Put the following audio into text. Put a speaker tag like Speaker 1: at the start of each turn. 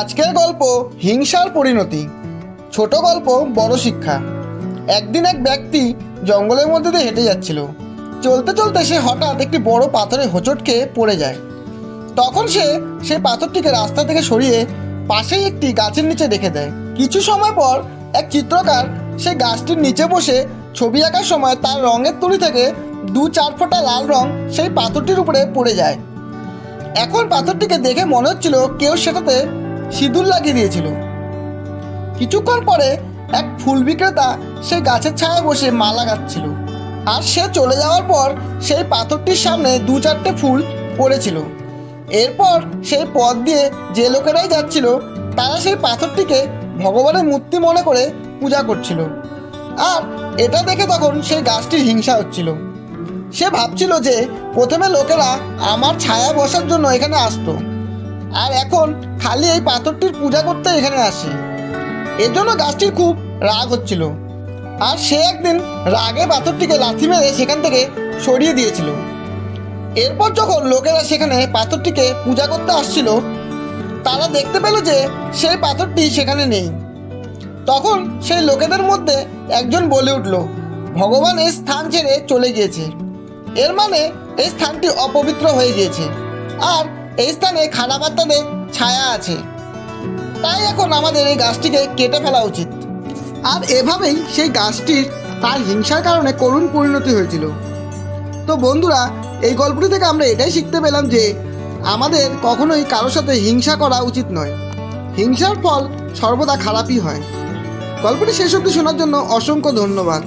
Speaker 1: আজকের গল্প হিংসার পরিণতি। ছোট গল্প, বড় শিক্ষা। একদিন এক ব্যক্তি জঙ্গলের মধ্যে দিয়ে হেঁটে যাচ্ছিল। চলতে চলতে সে হঠাৎ একটি বড় পাথরে হোঁচট খেয়ে পড়ে যায়। তখন সে সেই পাথরটিকে রাস্তা থেকে সরিয়ে পাশেই একটি গাছের নিচে রেখে দেয়। কিছু সময় পর এক চিত্রকার সে গাছটির নিচে বসে ছবি আঁকার সময় তার রঙের তুলি থেকে দু চার ফোঁটা লাল রং সেই পাথরটির উপরে পড়ে যায়। এখন পাথরটিকে দেখে মনে হচ্ছিল কেউ সেটাতে সিঁদুর লাগিয়ে দিয়েছিল। কিছুক্ষণ পরে এক ফুল বিক্রেতা সেই গাছের ছায়ায় বসে মালা গাচ্ছিল আর সে চলে যাওয়ার পর সেই পাথরটির সামনে দু চারটে ফুল পড়েছিল। এরপর সেই পথ দিয়ে যে লোকেরাই যাচ্ছিল, তারা সেই পাথরটিকে ভগবানের মূর্তি মনে করে পূজা করছিল। আর এটা দেখে তখন সেই গাছটির হিংসা হচ্ছিল। সে ভাবছিল যে প্রথমে লোকেরা আমার ছায়া বসার জন্য এখানে আসতো। আর এখন খালি এই পাথরটির পূজা করতে এখানে আসে। এজন্য গাছটির খুব রাগ হচ্ছিল। আর সে একদিন রাগে পাথরটিকে লাথি মেরে সেখান থেকে সরিয়ে দিয়েছিল। এরপর যখন লোকেরা সেখানে পাথরটিকে পূজা করতে আসছিল, তারা দেখতে পেল যে সেই পাথরটি সেখানে নেই। তখন সেই লোকেদের মধ্যে একজন বলে উঠল, ভগবান এই স্থান ছেড়ে চলে গিয়েছে। এর মানে এই স্থানটি অপবিত্র হয়ে গিয়েছে। আর এই স্থানে খারাপ আত্মাদের ছায়া আছে। তাই এখন আমাদের এই গাছটিকে কেটে ফেলা উচিত। আর এভাবেই সেই গাছটির তার হিংসার কারণে করুণ পরিণতি হয়েছিল। তো বন্ধুরা, এই গল্পটি থেকে আমরা এটাই শিখতে পেলাম যে আমাদের কখনোই কারোর সাথে হিংসা করা উচিত নয়। হিংসার ফল সর্বদা খারাপই হয়। গল্পটি শেষ অবধি শোনার জন্য অসংখ্য ধন্যবাদ।